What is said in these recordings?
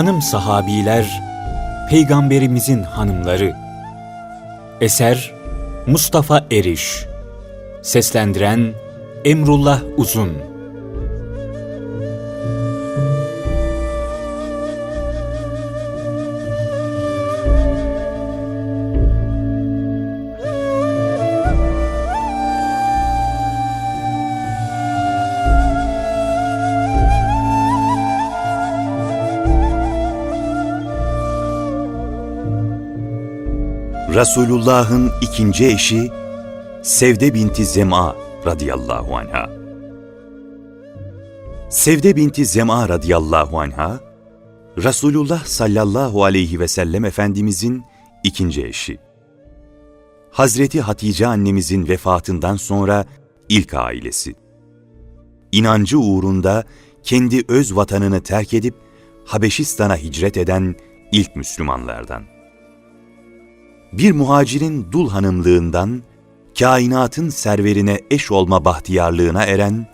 Hanım sahabiler, peygamberimizin hanımları. Eser Mustafa Eriş. Seslendiren Emrullah Uzun. Resulullah'ın ikinci eşi Sevde binti Zem'a radıyallahu anha. Sevde binti Zem'a radıyallahu anha, Resulullah sallallahu aleyhi ve sellem Efendimizin ikinci eşi. Hazreti Hatice annemizin vefatından sonra ilk ailesi. İnancı uğrunda kendi öz vatanını terk edip Habeşistan'a hicret eden ilk Müslümanlardan bir muhacirin dul hanımlığından, kainatın serverine eş olma bahtiyarlığına eren,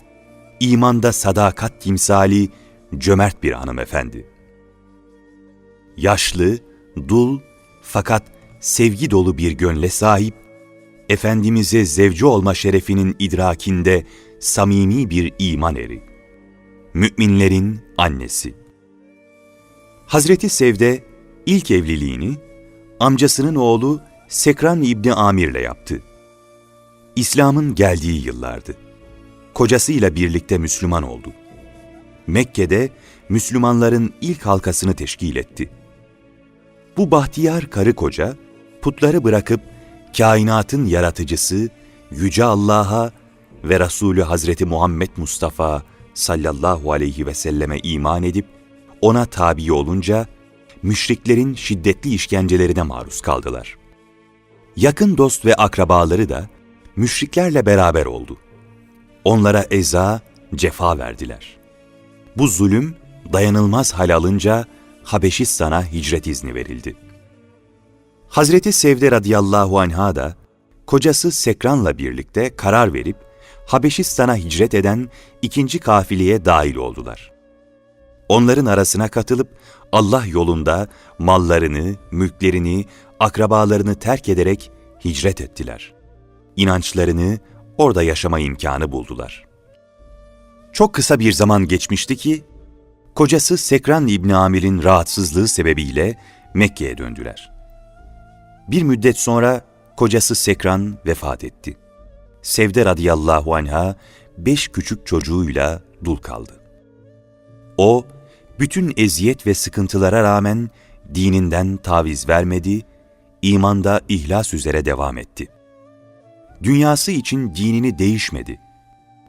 imanda sadakat timsali, cömert bir hanımefendi. Yaşlı, dul fakat sevgi dolu bir gönle sahip, Efendimiz'e zevci olma şerefinin idrakinde samimi bir iman eri. Müminlerin annesi. Hazreti Sevde ilk evliliğini amcasının oğlu Sekran İbni Amir'le yaptı. İslam'ın geldiği yıllardı. Kocasıyla birlikte Müslüman oldu. Mekke'de Müslümanların ilk halkasını teşkil etti. Bu bahtiyar karı koca, putları bırakıp kainatın yaratıcısı Yüce Allah'a ve Resulü Hazreti Muhammed Mustafa sallallahu aleyhi ve selleme iman edip ona tabi olunca müşriklerin şiddetli işkencelerine maruz kaldılar. Yakın dost ve akrabaları da müşriklerle beraber oldu. Onlara eza, cefa verdiler. Bu zulüm dayanılmaz hal alınca Habeşistan'a hicret izni verildi. Hazreti Sevde radıyallahu anha da kocası Sekran'la birlikte karar verip Habeşistan'a hicret eden ikinci kafileye dahil oldular. Onların arasına katılıp Allah yolunda mallarını, mülklerini, akrabalarını terk ederek hicret ettiler. İnançlarını orada yaşama imkanı buldular. Çok kısa bir zaman geçmişti ki, kocası Sekran İbni Amir'in rahatsızlığı sebebiyle Mekke'ye döndüler. Bir müddet sonra kocası Sekran vefat etti. Sevde radıyallahu anha beş küçük çocuğuyla dul kaldı. O, bütün eziyet ve sıkıntılara rağmen dininden taviz vermedi, imanda ihlas üzere devam etti. Dünyası için dinini değişmedi.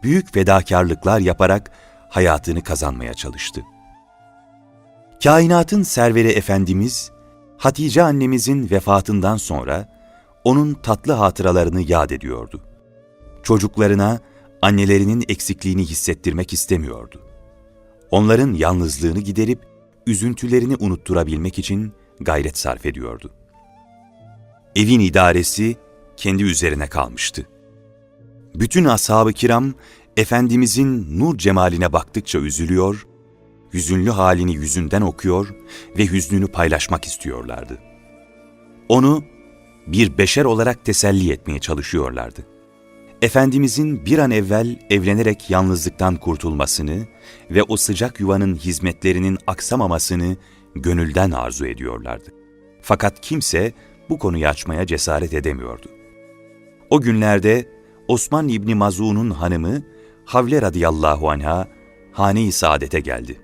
Büyük fedakarlıklar yaparak hayatını kazanmaya çalıştı. Kainatın serveri Efendimiz, Hatice annemizin vefatından sonra onun tatlı hatıralarını yad ediyordu. Çocuklarına annelerinin eksikliğini hissettirmek istemiyordu onların yalnızlığını giderip üzüntülerini unutturabilmek için gayret sarf ediyordu. Evin idaresi kendi üzerine kalmıştı. Bütün ashab-ı kiram Efendimizin nur cemaline baktıkça üzülüyor, hüzünlü halini yüzünden okuyor ve hüznünü paylaşmak istiyorlardı. Onu bir beşer olarak teselli etmeye çalışıyorlardı. Efendimizin bir an evvel evlenerek yalnızlıktan kurtulmasını ve o sıcak yuvanın hizmetlerinin aksamamasını gönülden arzu ediyorlardı. Fakat kimse bu konuyu açmaya cesaret edemiyordu. O günlerde Osman İbni Mazun'un hanımı Havle radıyallahu anha hane-i saadete geldi.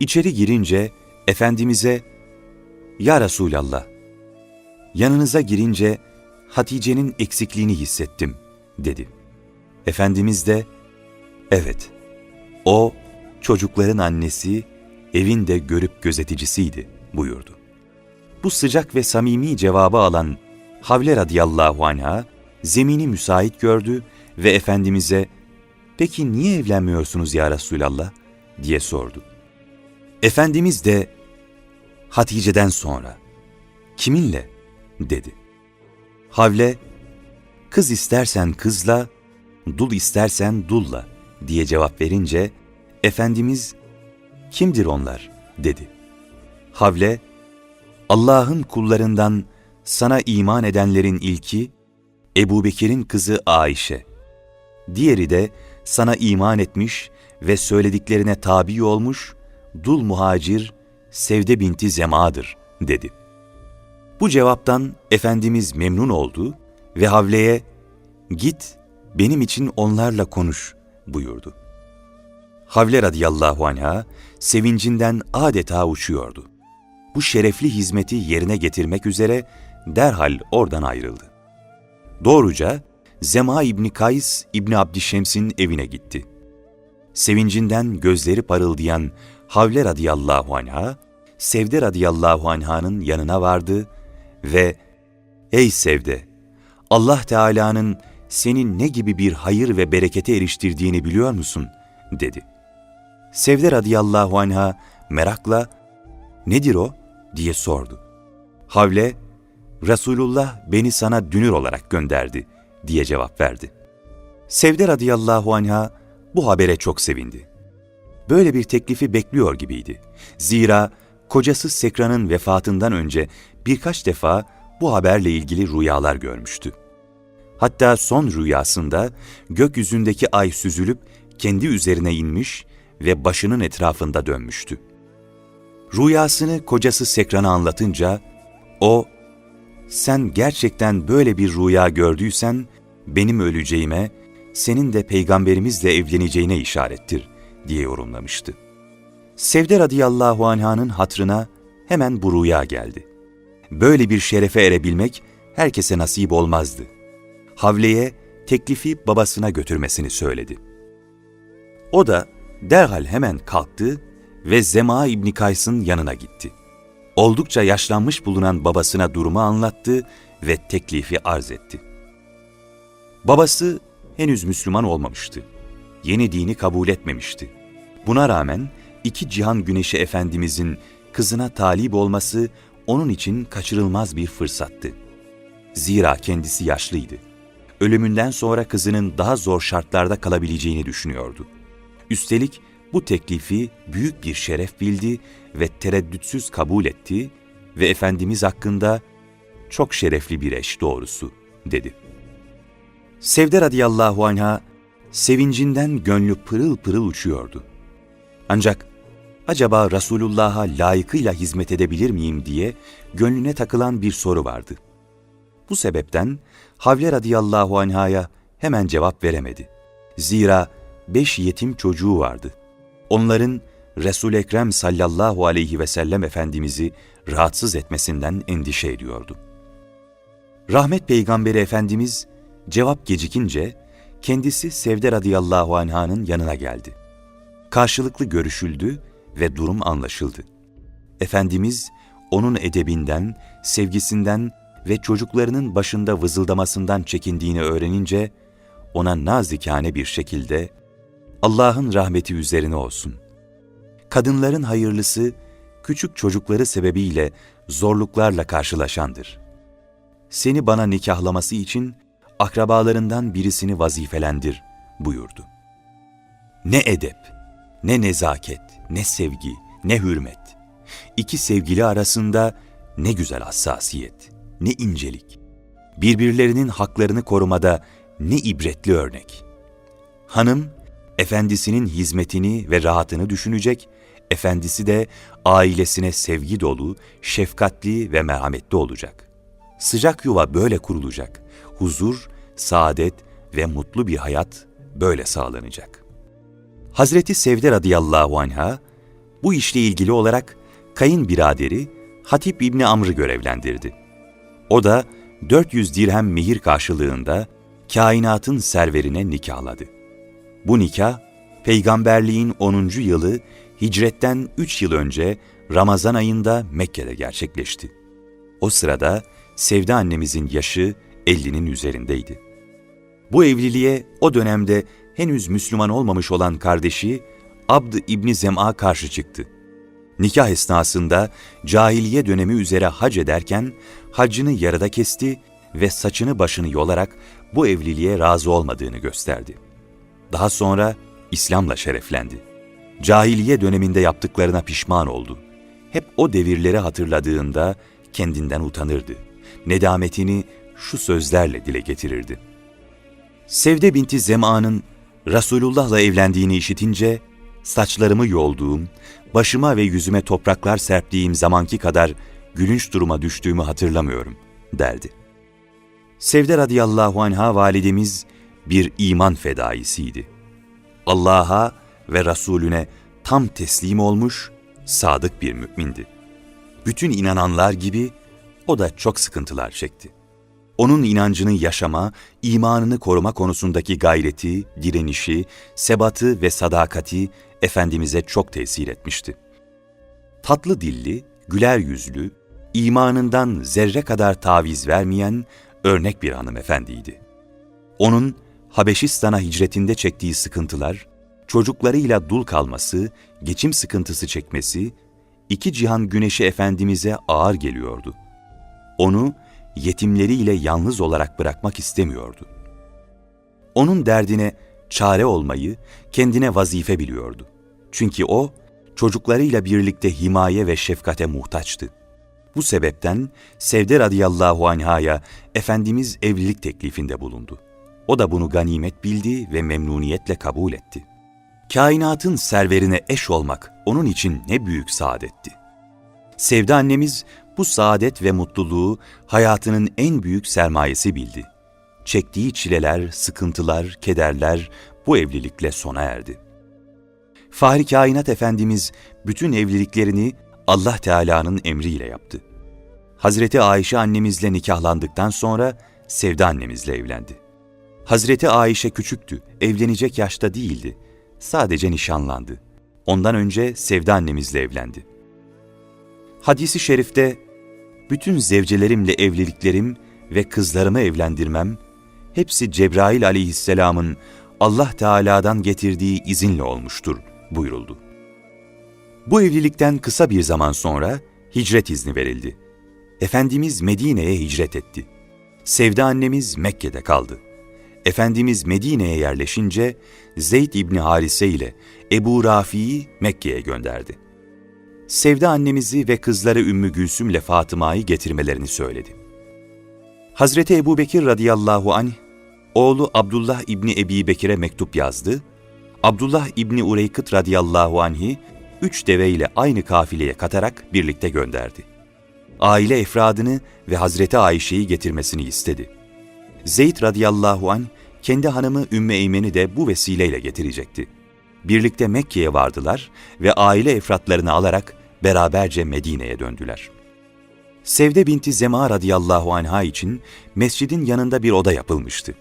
İçeri girince Efendimiz'e ''Ya Resulallah, yanınıza girince Hatice'nin eksikliğini hissettim.'' Dedi. Efendimiz de, evet, o çocukların annesi, evin de görüp gözeticisiydi buyurdu. Bu sıcak ve samimi cevabı alan Havle radıyallahu anha zemini müsait gördü ve Efendimiz'e peki niye evlenmiyorsunuz ya Resulallah diye sordu. Efendimiz de Hatice'den sonra kiminle dedi. Havle kız istersen kızla, dul istersen dulla diye cevap verince, Efendimiz, kimdir onlar dedi. Havle, Allah'ın kullarından sana iman edenlerin ilki, Ebu Bekir'in kızı Ayşe. Diğeri de sana iman etmiş ve söylediklerine tabi olmuş, dul muhacir Sevde binti Zema'dır, dedi. Bu cevaptan Efendimiz memnun oldu ve Havle'ye, git benim için onlarla konuş buyurdu. Havle radıyallahu anha sevincinden adeta uçuyordu. Bu şerefli hizmeti yerine getirmek üzere derhal oradan ayrıldı. Doğruca Zema İbni Kays İbni Abdişems'in evine gitti. Sevincinden gözleri parıldayan Havle radıyallahu anha, Sevde radıyallahu anh'ın yanına vardı ve ''Ey Sevde, Allah Teala'nın senin ne gibi bir hayır ve berekete eriştirdiğini biliyor musun?'' dedi. Sevde radıyallahu anha merakla ''Nedir o?'' diye sordu. Havle, Resulullah beni sana dünür olarak gönderdi diye cevap verdi. Sevde radıyallahu anha bu habere çok sevindi. Böyle bir teklifi bekliyor gibiydi. Zira kocası Sekra'nın vefatından önce birkaç defa bu haberle ilgili rüyalar görmüştü. Hatta son rüyasında gökyüzündeki ay süzülüp kendi üzerine inmiş ve başının etrafında dönmüştü. Rüyasını kocası Sekran'a anlatınca o, sen gerçekten böyle bir rüya gördüysen benim öleceğime, senin de peygamberimizle evleneceğine işarettir diye yorumlamıştı. Sevde radıyallahu anh'ın hatrına hemen bu rüya geldi. Böyle bir şerefe erebilmek herkese nasip olmazdı. Havle'ye teklifi babasına götürmesini söyledi. O da derhal hemen kalktı ve Zema İbni Kays'ın yanına gitti. Oldukça yaşlanmış bulunan babasına durumu anlattı ve teklifi arz etti. Babası henüz Müslüman olmamıştı. Yeni dini kabul etmemişti. Buna rağmen iki cihan güneşi efendimizin kızına talip olması onun için kaçırılmaz bir fırsattı. Zira kendisi yaşlıydı. Ölümünden sonra kızının daha zor şartlarda kalabileceğini düşünüyordu. Üstelik bu teklifi büyük bir şeref bildi ve tereddütsüz kabul etti ve Efendimiz hakkında çok şerefli bir eş doğrusu dedi. Sevde radıyallahu anha sevincinden gönlü pırıl pırıl uçuyordu. Ancak acaba Resulullah'a layıkıyla hizmet edebilir miyim diye gönlüne takılan bir soru vardı. Bu sebepten Havle radıyallahu anhaya hemen cevap veremedi. Zira beş yetim çocuğu vardı. Onların Resul Ekrem sallallahu aleyhi ve sellem Efendimiz'i rahatsız etmesinden endişe ediyordu. Rahmet Peygamberi Efendimiz cevap gecikince kendisi Sevde radıyallahu anh'ın yanına geldi. Karşılıklı görüşüldü ve durum anlaşıldı. Efendimiz onun edebinden, sevgisinden ve çocuklarının başında vızıldamasından çekindiğini öğrenince ona nazikane bir şekilde Allah'ın rahmeti üzerine olsun. Kadınların hayırlısı küçük çocukları sebebiyle zorluklarla karşılaşandır. Seni bana nikahlaması için akrabalarından birisini vazifelendir buyurdu. Ne edep, ne nezaket, ne sevgi, ne hürmet. İki sevgili arasında ne güzel hassasiyet, ne incelik. Birbirlerinin haklarını korumada ne ibretli örnek. Hanım, efendisinin hizmetini ve rahatını düşünecek, efendisi de ailesine sevgi dolu, şefkatli ve merhametli olacak. Sıcak yuva böyle kurulacak. Huzur, saadet ve mutlu bir hayat böyle sağlanacak. Hazreti Sevde radıyallahu anha bu işle ilgili olarak kayınbiraderi Hatip İbni Amr'ı görevlendirdi. O da 400 dirhem mehir karşılığında kainatın serverine nikahladı. Bu nikah, peygamberliğin 10. yılı hicretten 3 yıl önce Ramazan ayında Mekke'de gerçekleşti. O sırada Sevda annemizin yaşı 50'nin üzerindeydi. Bu evliliğe o dönemde henüz Müslüman olmamış olan kardeşi Abd İbni Zem'a karşı çıktı. Nikah esnasında cahiliye dönemi üzere hac ederken hacını yarıda kesti ve saçını başını yolarak bu evliliğe razı olmadığını gösterdi. Daha sonra İslam'la şereflendi. Cahiliye döneminde yaptıklarına pişman oldu. hep o devirleri hatırladığında kendinden utanırdı. Nedametini şu sözlerle dile getirirdi. Sevde binti Zema'nın Resulullah'la evlendiğini işitince saçlarımı yolduğum, başıma ve yüzüme topraklar serptiğim zamanki kadar gülünç duruma düştüğümü hatırlamıyorum, derdi. Sevde radıyallahu anha validemiz bir iman fedaisiydi. Allah'a ve Resulüne tam teslim olmuş, sadık bir mümindi. Bütün inananlar gibi o da çok sıkıntılar çekti. Onun inancını yaşama, imanını koruma konusundaki gayreti, direnişi, sebatı ve sadakati Efendimiz'e çok tesir etmişti. Tatlı dilli, güler yüzlü, imanından zerre kadar taviz vermeyen örnek bir hanımefendiydi. Onun Habeşistan'a hicretinde çektiği sıkıntılar, çocuklarıyla dul kalması, geçim sıkıntısı çekmesi, iki cihan güneşi Efendimiz'e ağır geliyordu. Onu yetimleriyle yalnız olarak bırakmak istemiyordu. Onun derdine çare olmayı kendine vazife biliyordu. Çünkü o, çocuklarıyla birlikte himaye ve şefkate muhtaçtı. Bu sebepten Sevde radıyallahu anhaya Efendimiz evlilik teklifinde bulundu. O da bunu ganimet bildi ve memnuniyetle kabul etti. Kainatın serverine eş olmak onun için ne büyük saadetti. Sevde annemiz bu saadet ve mutluluğu hayatının en büyük sermayesi bildi. Çektiği çileler, sıkıntılar, kederler bu evlilikle sona erdi. Fahri Kainat Efendimiz bütün evliliklerini Allah Teala'nın emriyle yaptı. Hazreti Ayşe annemizle nikahlandıktan sonra Sevda annemizle evlendi. Hazreti Ayşe küçüktü, evlenecek yaşta değildi. Sadece nişanlandı. Ondan önce Sevda annemizle evlendi. Hadisi şerifte, bütün zevcelerimle evliliklerim ve kızlarımı evlendirmem, hepsi Cebrail aleyhisselamın Allah Teala'dan getirdiği izinle olmuştur buyuruldu. Bu evlilikten kısa bir zaman sonra hicret izni verildi. Efendimiz Medine'ye hicret etti. Sevda annemiz Mekke'de kaldı. Efendimiz Medine'ye yerleşince Zeyd İbni Harise ile Ebu Rafi'yi Mekke'ye gönderdi. Sevda annemizi ve kızları Ümmü Gülsüm ile Fatıma'yı getirmelerini söyledi. Hazreti Ebu Bekir radıyallahu anh, oğlu Abdullah İbni Ebi Bekir'e mektup yazdı. Abdullah İbni Ureykıt radıyallahu anh'i üç deveyle aynı kafileye katarak birlikte gönderdi. Aile efradını ve Hazreti Ayşe'yi getirmesini istedi. Zeyd radıyallahu anh kendi hanımı Ümmü Eymen'i de bu vesileyle getirecekti. Birlikte Mekke'ye vardılar ve aile efratlarını alarak beraberce Medine'ye döndüler. Sevde binti Zema radıyallahu anha için mescidin yanında bir oda yapılmıştı.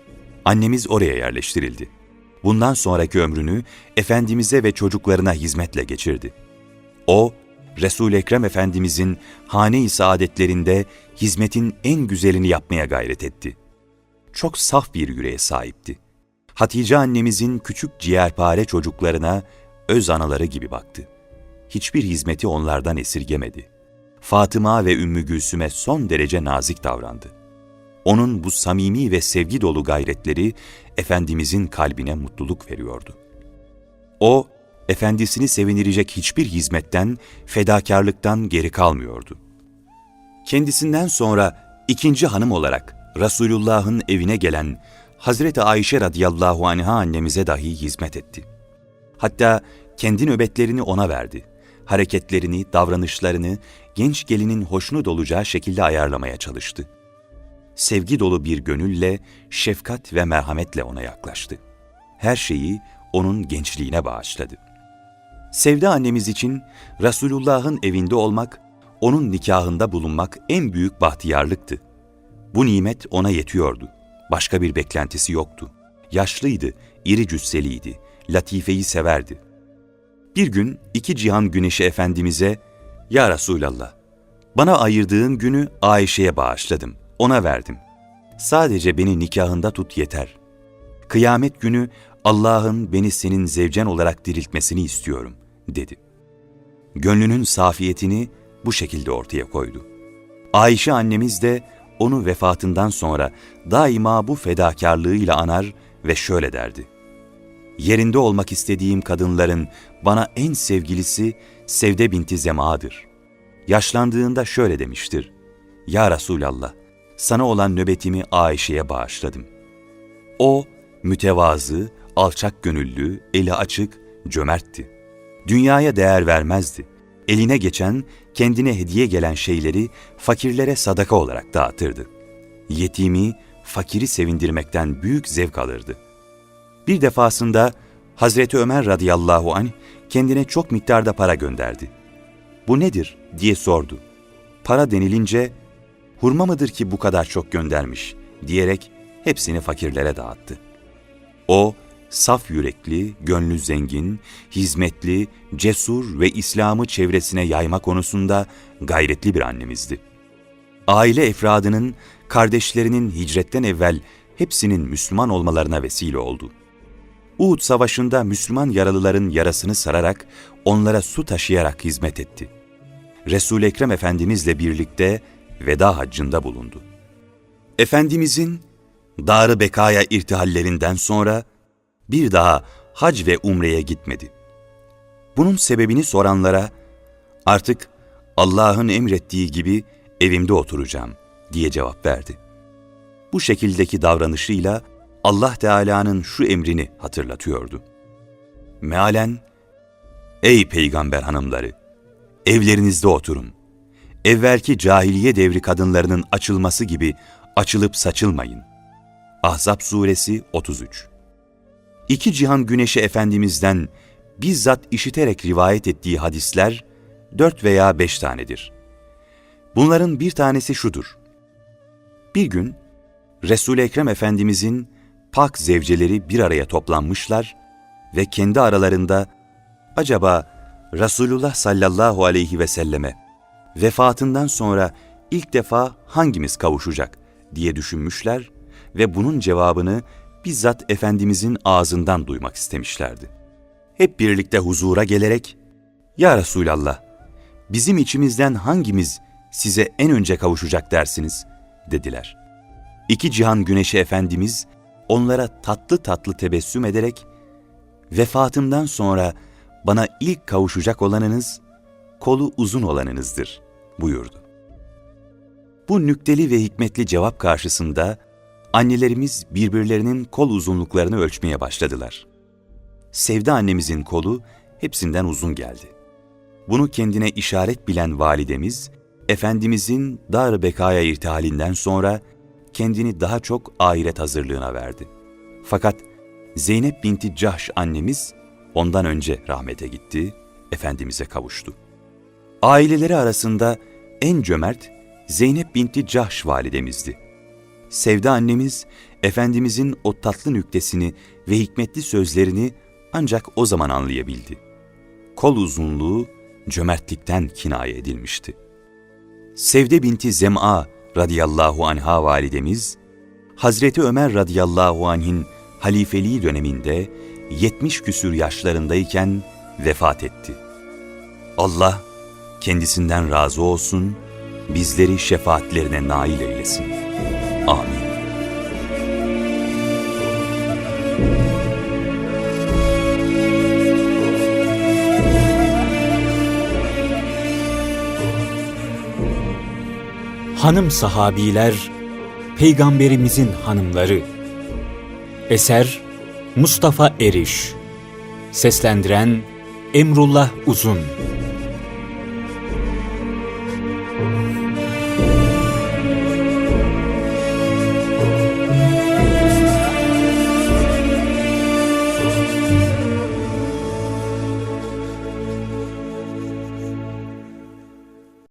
Annemiz oraya yerleştirildi. Bundan sonraki ömrünü Efendimiz'e ve çocuklarına hizmetle geçirdi. O, Resul-i Ekrem Efendimizin hane-i saadetlerinde hizmetin en güzelini yapmaya gayret etti. Çok saf bir yüreğe sahipti. Hatice annemizin küçük ciğerpare çocuklarına öz anaları gibi baktı. Hiçbir hizmeti onlardan esirgemedi. Fatıma ve Ümmü Gülsüm'e son derece nazik davrandı. Onun bu samimi ve sevgi dolu gayretleri Efendimizin kalbine mutluluk veriyordu. O, efendisini sevindirecek hiçbir hizmetten, fedakarlıktan geri kalmıyordu. Kendisinden sonra ikinci hanım olarak Resulullah'ın evine gelen Hazreti Ayşe radıyallahu anha annemize dahi hizmet etti. Hatta kendi nöbetlerini ona verdi. Hareketlerini, davranışlarını genç gelinin hoşnut olacağı şekilde ayarlamaya çalıştı. Sevgi dolu bir gönülle, şefkat ve merhametle ona yaklaştı. Her şeyi onun gençliğine bağışladı. Sevda annemiz için Resulullah'ın evinde olmak, onun nikahında bulunmak en büyük bahtiyarlıktı. Bu nimet ona yetiyordu. Başka bir beklentisi yoktu. Yaşlıydı, iri cüsseliydi, latifeyi severdi. Bir gün iki cihan güneşi Efendimiz'e, ''Ya Resulallah, bana ayırdığın günü Ayşe'ye bağışladım, ona verdim. Sadece beni nikahında tut yeter. Kıyamet günü Allah'ın beni senin zevcen olarak diriltmesini istiyorum.'' dedi. Gönlünün safiyetini bu şekilde ortaya koydu. Ayşe annemiz de onu vefatından sonra daima bu fedakarlığıyla anar ve şöyle derdi. Yerinde olmak istediğim kadınların bana en sevgilisi Sevde binti Zema'dır. Yaşlandığında şöyle demiştir. Ya Resulallah, sana olan nöbetimi Ayşe'ye bağışladım. O, mütevazı, alçak gönüllü, eli açık, cömertti. Dünyaya değer vermezdi. Eline geçen, kendine hediye gelen şeyleri fakirlere sadaka olarak dağıtırdı. Yetimi, fakiri sevindirmekten büyük zevk alırdı. Bir defasında Hazreti Ömer radıyallahu anh kendine çok miktarda para gönderdi. Bu nedir diye sordu. Para denilince hurma mıdır ki bu kadar çok göndermiş diyerek hepsini fakirlere dağıttı. O saf yürekli, gönlü zengin, hizmetli, cesur ve İslam'ı çevresine yayma konusunda gayretli bir annemizdi. Aile efradının, kardeşlerinin hicretten evvel hepsinin Müslüman olmalarına vesile oldu. Uhud Savaşı'nda Müslüman yaralıların yarasını sararak, onlara su taşıyarak hizmet etti. Resul-i Ekrem Efendimizle birlikte veda haccında bulundu. Efendimizin Dar-ı Bekaya irtihallerinden sonra bir daha hac ve umreye gitmedi. Bunun sebebini soranlara artık Allah'ın emrettiği gibi evimde oturacağım diye cevap verdi. Bu şekildeki davranışıyla Allah Teala'nın şu emrini hatırlatıyordu. Mealen, Ey peygamber hanımları! Evlerinizde oturun. Evvelki cahiliye devri kadınlarının açılması gibi açılıp saçılmayın. Ahzab suresi 33 İki cihan güneşi Efendimiz'den bizzat işiterek rivayet ettiği hadisler dört veya beş tanedir. Bunların bir tanesi şudur. Bir gün Resul-i Ekrem Efendimizin pak zevceleri bir araya toplanmışlar ve kendi aralarında acaba Resulullah sallallahu aleyhi ve selleme vefatından sonra ilk defa hangimiz kavuşacak diye düşünmüşler ve bunun cevabını bizzat Efendimizin ağzından duymak istemişlerdi. Hep birlikte huzura gelerek, Ya Resulallah, bizim içimizden hangimiz size en önce kavuşacak dersiniz, dediler. İki cihan güneşi Efendimiz, onlara tatlı tatlı tebessüm ederek, vefatımdan sonra bana ilk kavuşacak olanınız, kolu uzun olanınızdır, buyurdu. Bu nükteli ve hikmetli cevap karşısında, annelerimiz birbirlerinin kol uzunluklarını ölçmeye başladılar. Sevda annemizin kolu hepsinden uzun geldi. Bunu kendine işaret bilen validemiz, Efendimizin dar bekaya irtihalinden sonra kendini daha çok ahiret hazırlığına verdi. Fakat Zeynep binti Cahş annemiz ondan önce rahmete gitti, Efendimiz'e kavuştu. Aileleri arasında en cömert Zeynep binti Cahş validemizdi. Sevda annemiz, Efendimizin o tatlı nüktesini ve hikmetli sözlerini ancak o zaman anlayabildi. Kol uzunluğu cömertlikten kinaye edilmişti. Sevde binti Zem'a radıyallahu anha validemiz, Hazreti Ömer radıyallahu anh'in halifeliği döneminde 70 küsür yaşlarındayken vefat etti. Allah kendisinden razı olsun, bizleri şefaatlerine nail eylesin. Amin. Hanım sahabiler, peygamberimizin hanımları. Eser Mustafa Eriş. Seslendiren Emrullah Uzun.